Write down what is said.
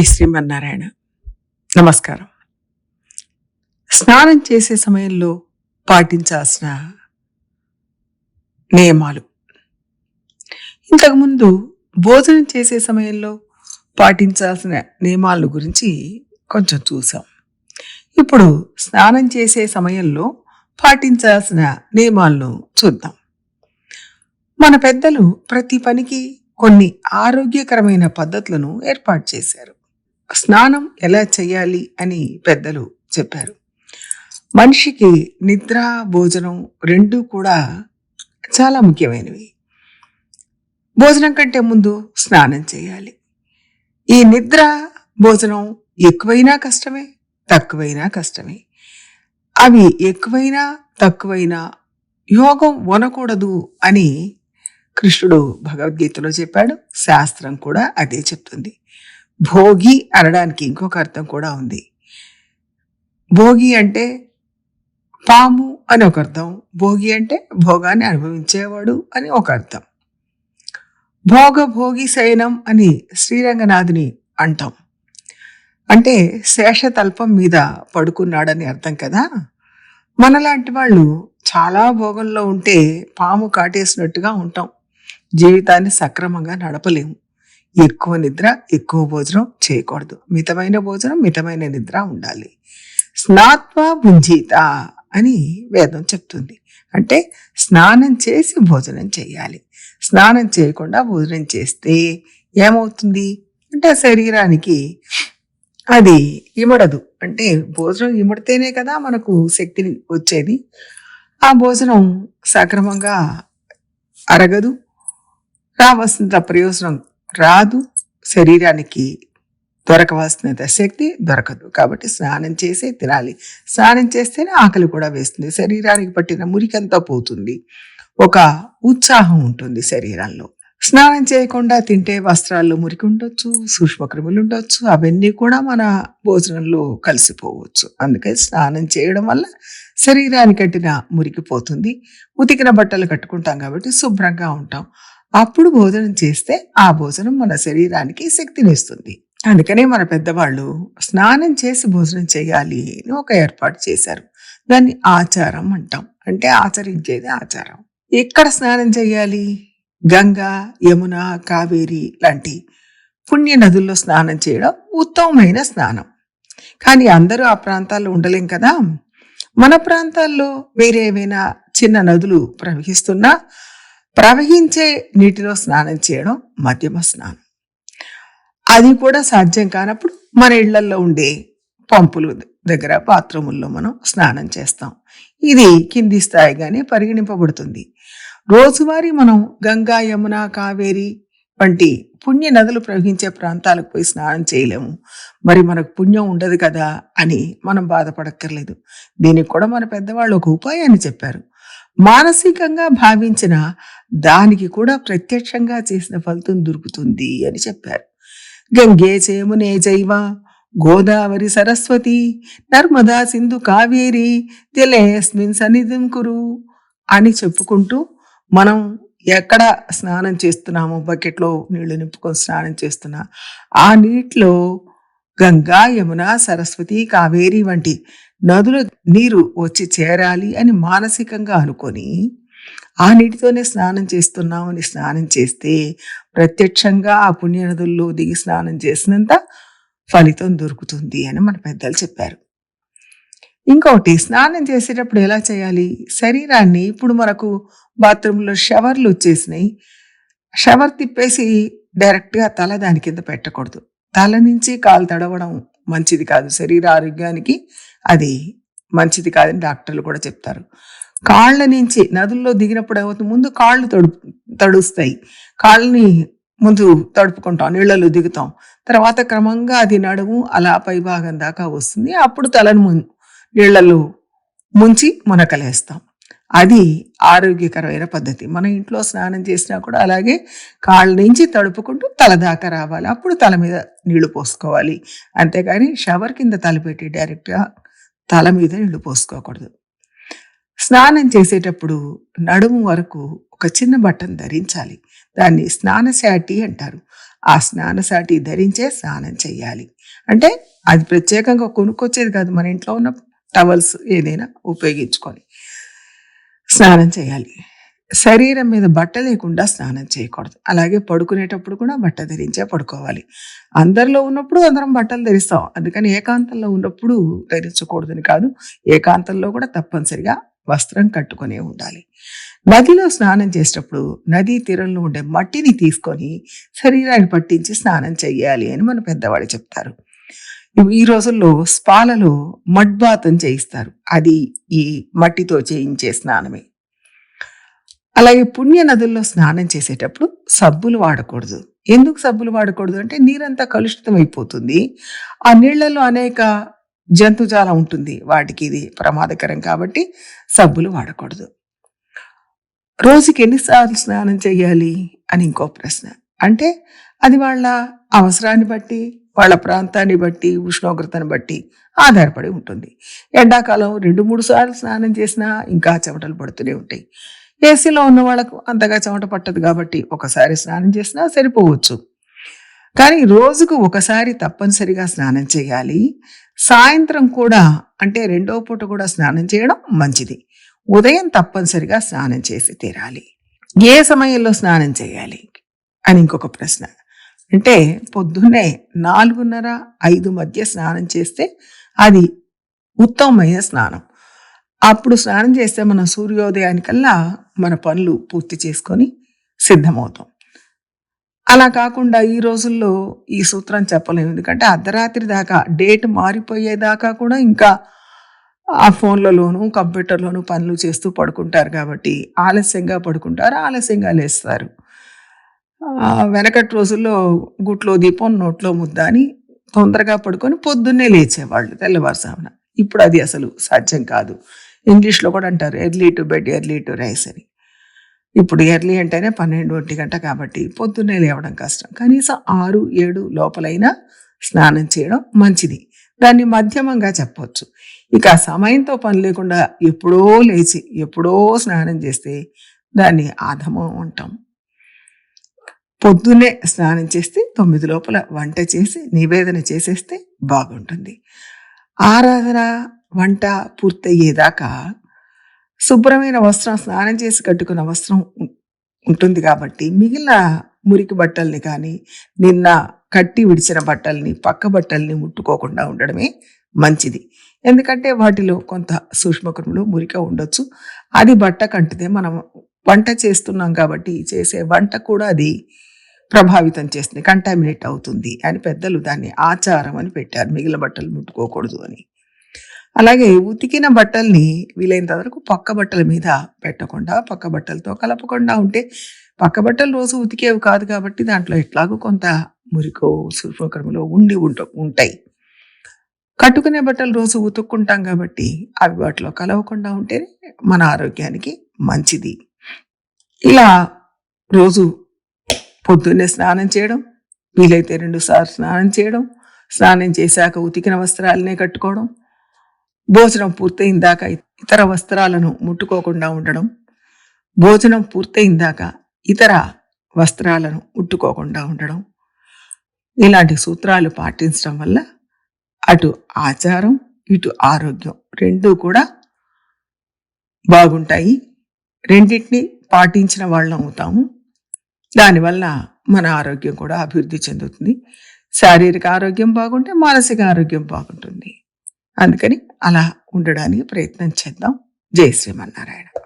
జై శ్రీమన్నారాయణ నమస్కారం. స్నానం చేసే సమయంలో పాటించాల్సిన నియమాలు. ఇంతకుముందు భోజనం చేసే సమయంలో పాటించాల్సిన నియమాల గురించి కొంచెం చూసాం. ఇప్పుడు స్నానం చేసే సమయంలో పాటించాల్సిన నియమాలను చూద్దాం. మన పెద్దలు ప్రతి పనికి కొన్ని ఆరోగ్యకరమైన పద్ధతులను ఏర్పాటు చేశారు. స్నానం ఎలా చేయాలి అని పెద్దలు చెప్పారు. మనిషికి నిద్ర భోజనం రెండూ కూడా చాలా ముఖ్యమైనవి. భోజనం కంటే ముందు స్నానం చేయాలి. ఈ నిద్ర భోజనం ఎక్కువైనా కష్టమే తక్కువైనా కష్టమే. అవి ఎక్కువైనా తక్కువైనా యోగం వనకూడదు అని కృష్ణుడు భగవద్గీతలో చెప్పాడు. శాస్త్రం కూడా అదే చెప్తుంది. భోగి అనడానికి ఇంకొక అర్థం కూడా ఉంది. భోగి అంటే పాము అని ఒక అర్థం భోగి అంటే భోగాన్ని అనుభవించేవాడు అని ఒక అర్థం. భోగ భోగి శయనం అని శ్రీరంగనాథుని అంటాం. అంటే శేషతల్పం మీద పడుకున్నాడని అర్థం కదా? మనలాంటి వాళ్ళు చాలా భోగంలో ఉంటే పాము కాటేసినట్టుగా ఉంటాం. జీవితాన్ని సక్రమంగా నడపలేము. ఎక్కువ నిద్ర ఎక్కువ భోజనం చేయకూడదు. మితమైన భోజనం మితమైన నిద్ర ఉండాలి. స్నాత్వ భుంజీత అని వేదం చెప్తుంది. అంటే స్నానం చేసి భోజనం చేయాలి. స్నానం చేయకుండా భోజనం చేస్తే ఏమవుతుంది? అంటే శరీరానికి అది ఇమడదు. అంటే భోజనం ఇమడితేనే కదా మనకు శక్తి వచ్చేది. ఆ భోజనం సక్రమంగా అరగదు. రావాల్సినంత ప్రయోజనం రాదు. శరీరానికి దొరకవలసినంత శక్తి దొరకదు. కాబట్టి స్నానం చేసే తినాలి. స్నానం చేస్తేనే ఆకలి కూడా వేస్తుంది. శరీరానికి పట్టిన మురికంతా పోతుంది. ఒక ఉత్సాహం ఉంటుంది శరీరంలో. స్నానం చేయకుండా తింటే వస్త్రాల్లో మురికి ఉండొచ్చు సూక్ష్మక్రిములు ఉండొచ్చు అవన్నీ కూడా మన భోజనంలో కలిసిపోవచ్చు. అందుకే స్నానం చేయడం వల్ల శరీరానికి కట్టిన మురికి పోతుంది. ఉతికిన బట్టలు కట్టుకుంటాం కాబట్టి శుభ్రంగా ఉంటాం. అప్పుడు భోజనం చేస్తే ఆ భోజనం మన శరీరానికి శక్తినిస్తుంది. అందుకనే మన పెద్దవాళ్ళు స్నానం చేసి భోజనం చేయాలి అని ఒక ఏర్పాటు చేశారు. దాన్ని ఆచారం అంటాం. అంటే ఆచరించేది ఆచారం. ఎక్కడ స్నానం చేయాలి? గంగా యమున కావేరి లాంటి పుణ్య నదుల్లో స్నానం చేయడం ఉత్తమమైన స్నానం. కానీ అందరూ ఆ ప్రాంతాల్లో ఉండలేం కదా? మన ప్రాంతాల్లో వేరే ఏవైనా చిన్న నదులు ప్రవహిస్తున్నా ప్రవహించే నీటిలో స్నానం చేయడం మధ్యమ స్నానం. అది కూడా సాధ్యం కానప్పుడు మన ఇళ్ళల్లో ఉండే పంపులు దగ్గర బాత్రూముల్లో మనం స్నానం చేస్తాం. ఇది కింది స్థాయిగానే పరిగణింపబడుతుంది. రోజువారీ మనం గంగా యమున కావేరి వంటి పుణ్య నదులు ప్రవహించే ప్రాంతాలకు పోయి స్నానం చేయలేము. మరి మనకు పుణ్యం ఉండదు కదా అని మనం బాధపడక్కర్లేదు. దీనికి కూడా మన పెద్దవాళ్ళు ఒక ఉపాయాన్ని చెప్పారు. మానసికంగా భావించిన దానికి కూడా ప్రత్యక్షంగా చేసిన ఫలితం దొరుకుతుంది అని చెప్పారు. గంగే చేమునే జైవ గోదావరి సరస్వతి నర్మదా సింధు కావేరి తెలేస్మిన్ సన్నిధిం కురు అని చెప్పుకుంటూ మనం ఎక్కడ స్నానం చేస్తున్నామో బకెట్లో నీళ్ళు నింపుకొని స్నానం చేస్తున్నా ఆ నీటిలో గంగా యమున సరస్వతి కావేరి వంటి నదుల నీరు వచ్చి చేరాలి అని మానసికంగా అనుకొని ఆ నీటితోనే స్నానం చేస్తున్నామని స్నానం చేస్తే ప్రత్యక్షంగా ఆ పుణ్య నదుల్లో దిగి స్నానం చేసినంత ఫలితం దొరుకుతుంది అని మన పెద్దలు చెప్పారు. ఇంకొకటి స్నానం చేసేటప్పుడు ఎలా చేయాలి? శరీరాన్ని ఇప్పుడు మనకు బాత్రూంలో షవర్లు వచ్చేసినాయి. షవర్ తిప్పేసి డైరెక్ట్గా తల దాని కింద పెట్టకూడదు. తల నుంచి కాలు తడవడం మంచిది కాదు. శరీర ఆరోగ్యానికి అది మంచిది కాదని డాక్టర్లు కూడా చెప్తారు. కాళ్ళ నుంచి నదుల్లో దిగినప్పుడు ఏమవుతుంది? ముందు కాళ్ళు తడుపు తడుస్తాయి. కాళ్ళని ముందు తడుపుకుంటాం నీళ్ళలో దిగుతాం. తర్వాత క్రమంగా అది నడుము అలా పై భాగం దాకా వస్తుంది. అప్పుడు తలను ము- నీళ్ళలో ముంచి మునకలేస్తాం. అది ఆరోగ్యకరమైన పద్ధతి. మన ఇంట్లో స్నానం చేసినా కూడా అలాగే కాళ్ళ నుంచి తడుపుకుంటూ తల దాకా రావాలి. అప్పుడు తల మీద నీళ్ళు పోసుకోవాలి. అంతేకాని షవర్ కింద తలపెట్టి డైరెక్ట్గా తల మీద నీళ్ళు పోసుకోకూడదు. స్నానం చేసేటప్పుడు నడుము వరకు ఒక చిన్న బట్టను ధరించాలి. దాన్ని స్నానశాటి అంటారు. ఆ స్నానసాటి ధరించే స్నానం చేయాలి. అంటే అది ప్రత్యేకంగా కొనుక్కొచ్చేది కాదు. మన ఇంట్లో ఉన్న టవల్స్ ఏదైనా ఉపయోగించుకొని. స్నానం చేయాలి. శరీరం మీద బట్ట లేకుండా స్నానం చేయకూడదు. అలాగే పడుకునేటప్పుడు కూడా బట్ట ధరించే పడుకోవాలి. అందరిలో ఉన్నప్పుడు అందరం బట్టలు ధరిస్తాం. అందుకని ఏకాంతంలో ఉన్నప్పుడు ధరించకూడదని కాదు ఏకాంతంలో కూడా తప్పనిసరిగా వస్త్రం కట్టుకునే ఉండాలి. నదిలో స్నానం చేసేటప్పుడు నదీ తీరంలో ఉండే మట్టిని తీసుకొని శరీరాన్ని పట్టించి స్నానం చేయాలి అని మన పెద్దవాళ్ళు చెప్తారు. ఈ రోజుల్లో స్పాలలో మడ్ బాతం చేయిస్తారు. అది ఈ మట్టితో చేయించే స్నానమే. అలాగే పుణ్య నదుల్లో స్నానం చేసేటప్పుడు సబ్బులు వాడకూడదు. ఎందుకు సబ్బులు వాడకూడదు అంటే నీరంతా కలుషితం అయిపోతుంది ఆ నీళ్ళలో అనేక జంతుజాలం ఉంటుంది. వాటికి ఇది ప్రమాదకరం కాబట్టి సబ్బులు వాడకూడదు. రోజుకి ఎన్నిసార్లు స్నానం చేయాలి అని ఇంకో ప్రశ్న. అంటే అది వాళ్ళ అవసరాన్ని బట్టి వాళ్ళ ప్రాంతాన్ని బట్టి ఉష్ణోగ్రతను బట్టి ఆధారపడి ఉంటుంది. ఎండాకాలం రెండు మూడు సార్లు స్నానం చేసినా ఇంకా చెమటలు పడుతూనే ఉంటాయి. ఏసీలో ఉన్న వాళ్ళకు అంతగా చెమట పట్టదు కాబట్టి ఒకసారి స్నానం చేసినా సరిపోవచ్చు. కానీ రోజుకు ఒకసారి తప్పనిసరిగా స్నానం చేయాలి. సాయంత్రం కూడా అంటే రెండో పూట కూడా స్నానం చేయడం మంచిది. ఉదయం తప్పనిసరిగా స్నానం చేసి తీరాలి. ఏ సమయంలో స్నానం చేయాలి? అని ఇంకొక ప్రశ్న. అంటే పొద్దున్నే నాలుగున్నర ఐదు మధ్య స్నానం చేస్తే అది ఉత్తమమైన స్నానం. అప్పుడు స్నానం చేస్తే మన సూర్యోదయానికల్లా మన పనులు పూర్తి చేసుకొని సిద్ధమవుతాం. అలా కాకుండా ఈ రోజుల్లో ఈ సూత్రం చెప్పలేము ఎందుకంటే అర్ధరాత్రి దాకా డేట్ మారిపోయేదాకా కూడా ఇంకా ఆ ఫోన్లలోనూ కంప్యూటర్లోనూ పనులు చేస్తూ పడుకుంటారు కాబట్టి ఆలస్యంగా పడుకుంటారు ఆలస్యంగా లేస్తారు. వెనకటి రోజుల్లో గుట్లో దీపం నోట్లో ముద్ద అని తొందరగా పడుకొని పొద్దున్నే లేచేవాళ్ళు తెల్లవారుసామున ఇప్పుడు అది అసలు సాధ్యం కాదు. ఇంగ్లీష్లో కూడా అంటారు early to bed early to rise అని. ఇప్పుడు ఎర్లీ అంటేనే పన్నెండు ఒంటి గంట కాబట్టి పొద్దున్నే లేవడం కష్టం. కనీసం ఆరు ఏడు లోపలైనా స్నానం చేయడం మంచిది. దాన్ని మధ్యమంగా చెప్పవచ్చు ఇక సమయంతో పని లేకుండా ఎప్పుడో లేచి ఎప్పుడో స్నానం చేస్తే దాన్ని ఆధమం అంటాం. పొద్దున్నే స్నానం చేస్తే తొమ్మిది లోపల వంట చేసి నివేదన చేసేస్తే బాగుంటుంది. ఆరాధన వంట పూర్తయ్యేదాకా శుభ్రమైన వస్త్రం స్నానం చేసి కట్టుకున్న వస్త్రం ఉంటుంది కాబట్టి మిగిలిన మురికి బట్టల్ని కానీ నిన్న కట్టి విడిచిన బట్టల్ని పక్క బట్టల్ని ముట్టుకోకుండా ఉండడమే మంచిది. ఎందుకంటే వాటిలో కొంత సూక్ష్మక్రిములు మురిక ఉండొచ్చు. అది బట్ట కంటితే మనం వంట చేస్తున్నాం కాబట్టి చేసే వంట కూడా అది ప్రభావితం చేస్తుంది కంటామినేట్ అవుతుంది అని పెద్దలు దాన్ని ఆచారం అని పెట్టారు. మిగిలిన బట్టలు ముట్టుకోకూడదు అని. అలాగే ఉతికిన బట్టల్ని వీలైనంత వరకు పక్క బట్టల మీద పెట్టకుండా పక్క బట్టలతో కలపకుండా ఉంటే పక్క బట్టలు రోజు ఉతికేవి కాదు కాబట్టి దాంట్లో ఎట్లాగో కొంత మురికో సూక్ష్మకర్మలో ఉండి ఉంట ఉంటాయి. కట్టుకునే బట్టలు రోజు ఉతుక్కుంటాం కాబట్టి అవి వాటిలో కలవకుండా ఉంటే మన ఆరోగ్యానికి మంచిది. ఇలా రోజు పొద్దున్నే స్నానం చేయడం వీలైతే రెండు సార్లు స్నానం చేయడం స్నానం చేశాక ఉతికిన వస్త్రాలనే కట్టుకోవడం భోజనం పూర్తయిందాక ఇతర వస్త్రాలను ముట్టుకోకుండా ఉండడం భోజనం పూర్తయిందాక ఇతర వస్త్రాలను ముట్టుకోకుండా ఉండడం ఇలాంటి సూత్రాలు పాటించడం వల్ల అటు ఆచారం ఇటు ఆరోగ్యం రెండూ కూడా బాగుంటాయి. రెండింటిని పాటించిన వాళ్ళం అవుతాము. దానివల్ల మన ఆరోగ్యం కూడా అభివృద్ధి చెందుతుంది. శారీరక ఆరోగ్యం బాగుంటే మానసిక ఆరోగ్యం బాగుంటుంది. అందుకని అలా ఉండడానికి ప్రయత్నం చేద్దాం. జై శ్రీమన్నారాయణ.